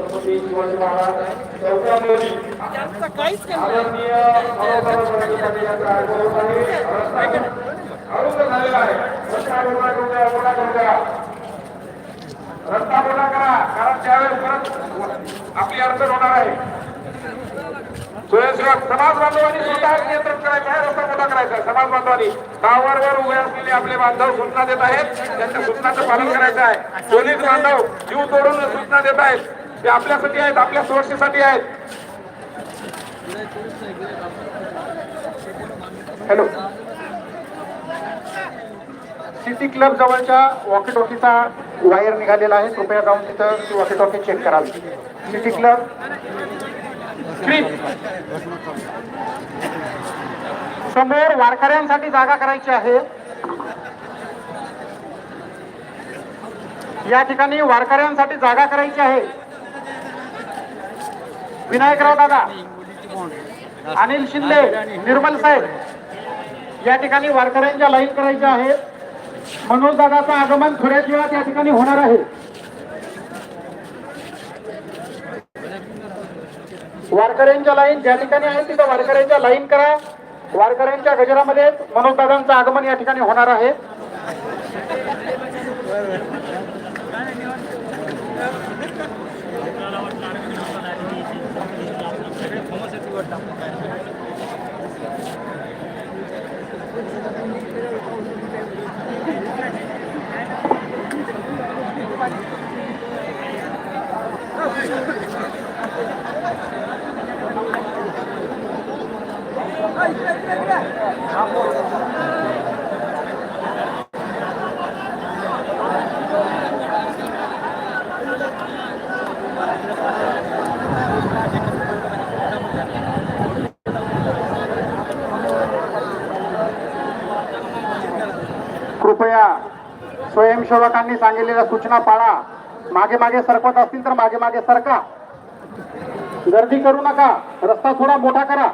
छत्रपती शिवाजी महाराज चौकामध्ये आदरणीय अरुंद झालेला आहे. रस्ता मोठा करा कारण त्यावेळेस परत आपली अडचण होणार आहे. स्वयंसेवक समाज बांधवांनी स्वतः नियंत्रण करायचं आहे रस्ता मोठा करायचा समाज बांधवांनी टावरवर उभे असलेले आपले बांधव सूचना देत आहेत. त्यांच्या सूचनांचं पालन करायचं आहे. पोलीस बांधव जीव तोडून सूचना देत आहेत. ते आपल्यासाठी आहेत आपल्या सुरक्षेसाठी आहेत. हॅलो सिटी क्लब जवळच्या वॉकी टॉकीचा वायर निघालेला आहे. कृपया जाऊन तिथं ती वॉकी टॉकी चेक कराल. सिटी क्लब समोर वारकऱ्यांसाठी जागा करायची आहे. या ठिकाणी वारकऱ्यांसाठी जागा करायची आहे. विनायकराव दादा अनिल शिंदे निर्मल साहेब या ठिकाणी वारकऱ्यांच्या लाईन करायच्या आहेत. मनोज दादाचं आगमन थोड्याच वेळात या ठिकाणी होणार आहे. वारकऱ्यांच्या लाईन ज्या ठिकाणी आहे तिथं वारकऱ्यांच्या लाईन करा. वारकऱ्यांच्या गजरामध्ये मनोज दादांचं आगमन या ठिकाणी होणार आहे कृपया स्वयंसेवकांनी सांगितलेल्या सूचना पाळा. मागे मागे सरकत असतील तर मागे मागे सरका. गर्दी करू नका. रस्ता थोडा मोठा करा.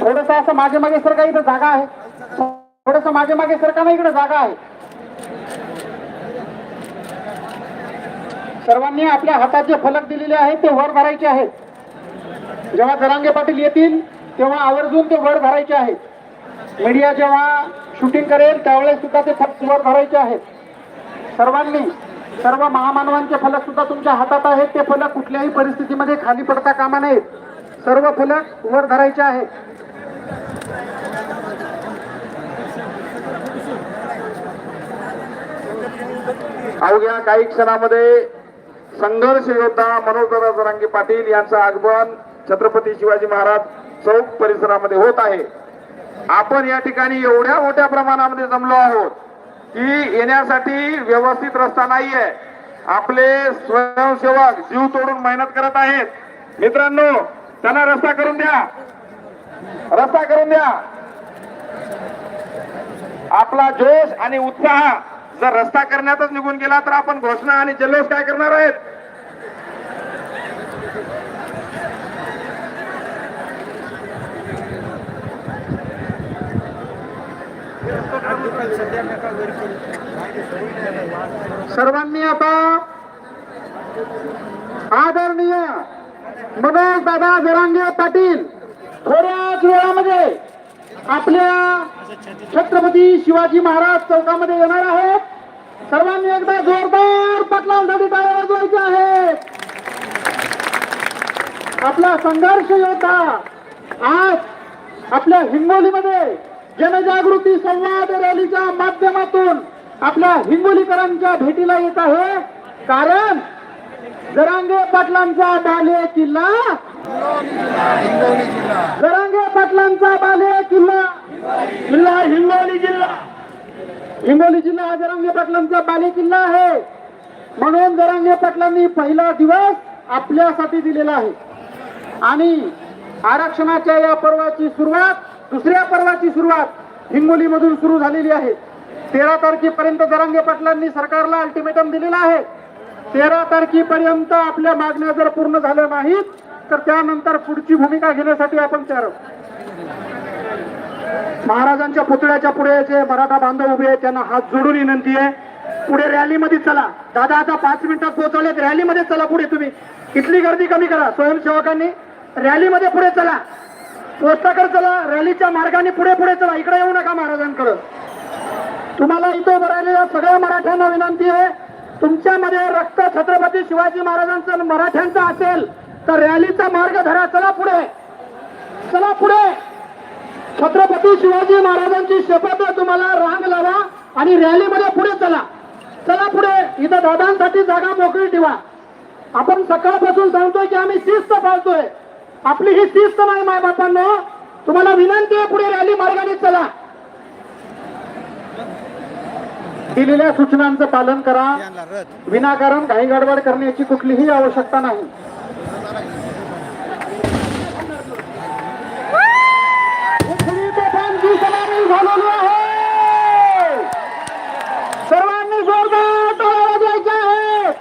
थोडस असं मागे मागे सरका. इथं जागा आहे. थोडस मागे मागे सरका ना इकडे जागा आहे. सर्वांनी आपल्या हातात जे फलक दिलेले आहेत ते वर धरायचे आहेत. जेव्हा जरांगे पाटील येतील तेव्हा आवर्जून ते वर भरायचे आहेत. मीडिया जेव्हा शूटिंग करेल त्यावेळेस सुद्धा ते फलक वर भरायचे आहेत. सर्वांनी सर्व महामानवांचे फलक सुद्धा तुमच्या हातात आहेत. ते फलक कुठल्याही परिस्थितीमध्ये खाली पडता कामा नयेत. सर्व फलक वर धरायचे आहेत. अवघ्या काही क्षणामध्ये संघर्ष योद्धा मनोजदादा जरांगे पाटील यांचं आगमन छत्रपती शिवाजी महाराज चौक परिसरामध्ये होत आहे. आपण या ठिकाणी एवढ्या मोठ्या प्रमाणामध्ये जमलो आहोत की येण्यासाठी व्यवस्थित रस्ता नाहीये. आपले स्वयंसेवक जीव तोडून मेहनत करत आहेत. मित्रांनो त्यांना रस्ता करून द्या. रस्ता करून द्या. आपला जोश आणि उत्साह जर रस्ता करण्यातच निघून गेला तर आपण घोषणा आणि जल्लोष काय करणार आहेत? सर्वांनी आता आदरणीय मनोज दादा जरांगे पाटील थोड्याच वेळामध्ये आपल्या छत्रपती शिवाजी महाराज चौकामध्ये येणार आहेत. सर्वांनी एकदा जोरदार पाटलांसाठी टाळ्या वाजवायचे आहेत. आपला संघर्ष योद्धा आज आपल्या हिंगोलीमध्ये जनजागृती संवाद रॅलीच्या माध्यमातून आपल्या हिंगोलीकरांच्या भेटीला येत आहे. कारण जरांगे पाटलांचा बाले किल्ला. जरांगे पाटलांचा बाले किल्ला. जिल्हा हिंगोली जिल्हा. हिंगोली जिल्हा हा जरांगे पाटलांचा बाले किल्ला आहे. म्हणून जरांगे पाटलांनी पहिला दिवस आपल्यासाठी दिलेला आहे. आणि आरक्षणाच्या या पर्वाची सुरुवात दुसऱ्या पर्वाची सुरुवात हिंगोलीमधून सुरू झालेली आहे. तेरा तारखेपर्यंत जरांगे पाटलांनी सरकारला अल्टिमेटम दिलेला आहे. तेरा तारखेपर्यंत आपल्या मागण्या जर पूर्ण झाल्या नाहीत तर त्यानंतर पुढची भूमिका घेण्यासाठी आपण तयार महाराजांच्या पुतळ्याच्या पुढे जे मराठा बांधव उभे आहेत त्यांना हात जोडून विनंती आहे. पुढे रॅलीमध्ये चला. दादा आता पाच मिनिटात पोहोचवलेत. रॅलीमध्ये चला पुढे तुम्ही. इथली गर्दी कमी करा. स्वयंसेवकांनी रॅलीमध्ये पुढे चला. पोस्टाकडे चला रॅलीच्या मार्गाने पुढे पुढे चला. इकडे येऊ नका महाराजांकडे. तुम्हाला इथं उभं राहिलेल्या सगळ्या मराठ्यांना विनंती आहे तुमच्यामध्ये रक्त छत्रपती शिवाजी महाराजांचं मराठ्यांचा मराठ्यांचं असेल तर रॅलीचा मार्ग धरा. चला पुढे. चला पुढे. छत्रपती शिवाजी महाराजांची शपथ तुम्हाला रांग लावा आणि रॅलीमध्ये पुढे चला. चला पुढे. इथं दादांसाठी जागा मोकळी ठेवा. आपण सकाळपासून सांगतोय की आम्ही शिस्त पाळतोय. आपली ही शिस्त नाही मायबापांनो तुम्हाला विनंती आहे पुढे रॅली मार्गाने चला. दिलेल्या सूचनांचं पालन करा. विनाकारण घाई गडबड करण्याची कुठलीही आवश्यकता नाही. उखळी तोफांची सलामी झालेली आहे सर्वांनी जोरदार टाळ्या वाजवायच्या आहेत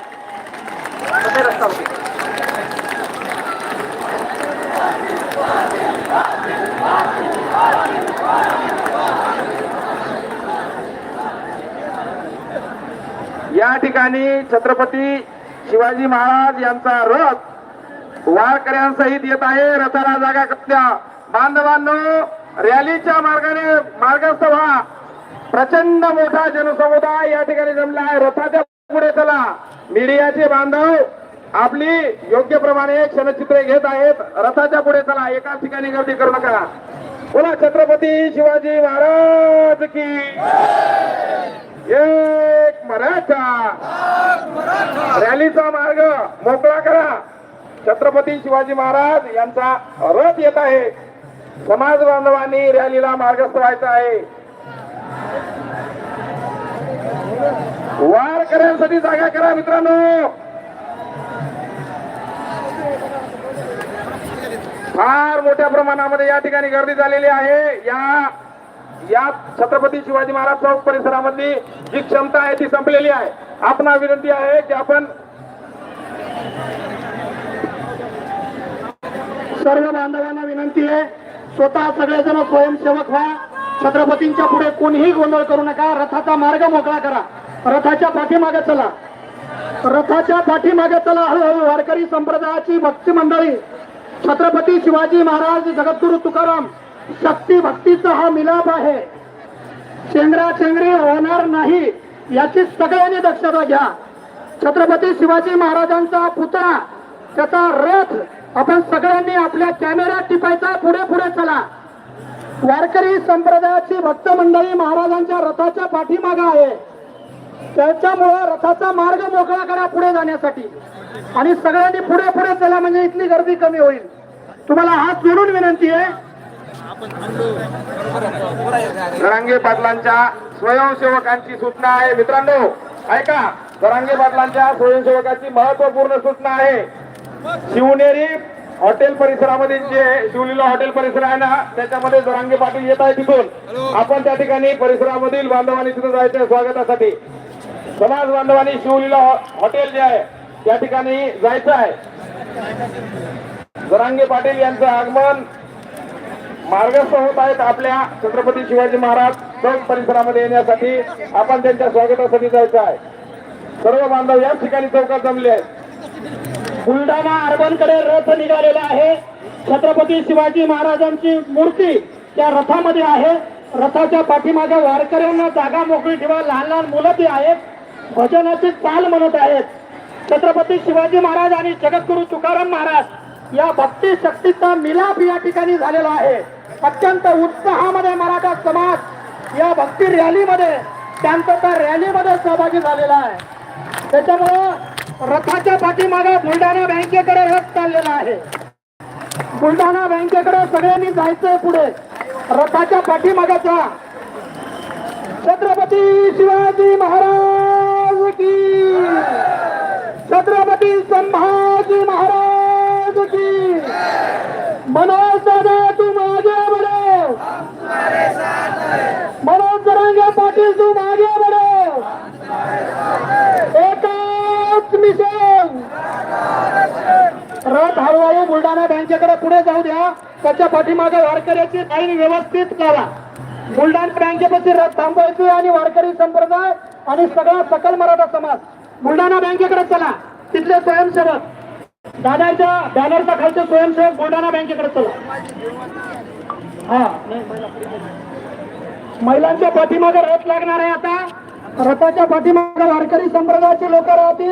या ठिकाणी छत्रपती शिवाजी महाराज यांचा रथ वारकऱ्यांसहित येत आहे. रथाला जागा कसल्या बांधवांनो रॅलीच्या मार्गाने मार्गस्थ व्हा. प्रचंड मोठा जनसमुदाय या ठिकाणी जमला आहे. रथाच्या पुढे चला. मीडियाचे बांधव आपली योग्य प्रमाणे क्षणचित्रे घेत आहेत. रथाच्या पुढे चला. एकाच ठिकाणी गर्दी करू नका. बोला छत्रपती शिवाजी महाराज की एक मराठा. रॅलीचा मार्ग मोकळा करा. छत्रपती शिवाजी महाराज यांचा रथ येत आहे. समाज बांधवांनी रॅलीला मार्गस्थ व्हायचं आहे. वार करण्यासाठी जागा करा मित्रांनो. फार मोठ्या प्रमाणामध्ये या ठिकाणी गर्दी झालेली आहे. या या छत्रपती शिवाजी महाराज चौक परिसरामधली जी क्षमता आहे ती संपलेली आहे. आपणा विनंती आहे की आपण सर्व बांधवांना विनंती आहे स्वतः सगळेजण स्वयंसेवक व्हा. छत्रपतींच्या पुढे कोणीही गोंधळ करू नका. रथाचा मार्ग मोकळा करा. रथाच्या पाठीमागे चला. रथाच्या पाठीमागे चला. हळूहळू वारकरी संप्रदायाची भक्ती मंडळी छत्रपती शिवाजी महाराज जगद्गुरु तुकाराम शक्ती भक्तीचा हा मिलाप आहे. चेंगराचेंगरी होणार नाही याची सगळ्यांनी दक्षता घ्या. छत्रपती शिवाजी महाराजांचा पुतळा त्याचा रथ आपण सगळ्यांनी आपल्या कॅमेऱ्यात टिपायचा पुढे पुढे चला. वारकरी संप्रदायाची भक्त मंडळी महाराजांच्या रथाच्या पाठीमागे आहे. त्याच्यामुळे रथाचा मार्ग मोकळा करा पुढे जाण्यासाठी. आणि सगळ्यांनी पुढे पुढे चला म्हणजे इथली गर्दी कमी होईल. तुम्हाला हात जोडून विनंती आहे जरांगे पाटलांच्या स्वयंसेवकांची सूचना आहे. मित्रांनो ऐका जरांगे पाटलांच्या स्वयंसेवकाची महत्त्वपूर्ण सूचना आहे. शिवनेरी हॉटेल परिसरामध्ये जे शिवलीला हॉटेल परिसर आहे ना त्याच्यामध्ये जरांगे पाटील येत आहे तिथून आपण त्या ठिकाणी परिसरामधील बांधवांनी तिथं जायचं स्वागतासाठी. समाज बांधवांनी शिवलीला हॉटेल जे आहे त्या ठिकाणी जायचं आहे. जरांगे पाटील यांचं आगमन मार्गस्थ होत आहेत आपल्या छत्रपती शिवाजी महाराज चौक परिसरामध्ये येण्यासाठी. आपण त्यांच्या स्वागतासाठी जायचं आहे. सर्व बांधव याच ठिकाणी चौकात जमले आहेत. बुलढाणा अर्बनकडे रथ निघालेला आहे. छत्रपती शिवाजी महाराजांची मूर्ती त्या रथामध्ये आहे. रथाच्या पाठीमागे वारकऱ्यांना जागा मोकळी ठेवा. लहान लहान मुलं ती आहेत. भजनाची चाल म्हणत आहेत. छत्रपती शिवाजी महाराज आणि जगद्गुरु तुकाराम महाराज या भक्ती शक्तीचा मिलाप या ठिकाणी झालेला आहे. अत्यंत उत्साहामध्ये मराठा समाज या भक्ती रॅलीमध्ये त्यांचं त्या रॅलीमध्ये सहभागी झालेला आहे. त्याच्यामुळं रथाच्या पाठीमागे बुलढाणा बँकेकडे रथ चाललेला आहे. बुलढाणा बँकेकडे सगळ्यांनी जायचंय पुढे. रथाच्या पाठीमागाचा छत्रपती शिवाजी महाराज की. छत्रपती संभाजी महाराज की. मनोज दादा तुम आगे बढ़ो मनोज जरांगे पाटील तुम आगे बढ़ो एकाच मिशन रथ हळूहळू बुलढाणा बँकेकडे पुढे जाऊ द्या. त्याच्या पाठीमागे वारकऱ्याची लाईन व्यवस्थित करा बुलढाणा बँकेपाशी रथ थांबवायची आणि वारकरी संप्रदाय आणि सगळा सकल मराठा समाज. बुलढाणा बँकेकडे चला. तिथले स्वयंसेवक. दादाच्या बॅनरच्या खालचे स्वयंसेवक बुलढाणा बँकेकडे चला. हा महिलांच्या पाठीमागे रथ लागणार आहे आता. रथाच्या पाठीमागे वारकरी संप्रदायाचे लोक राहतील.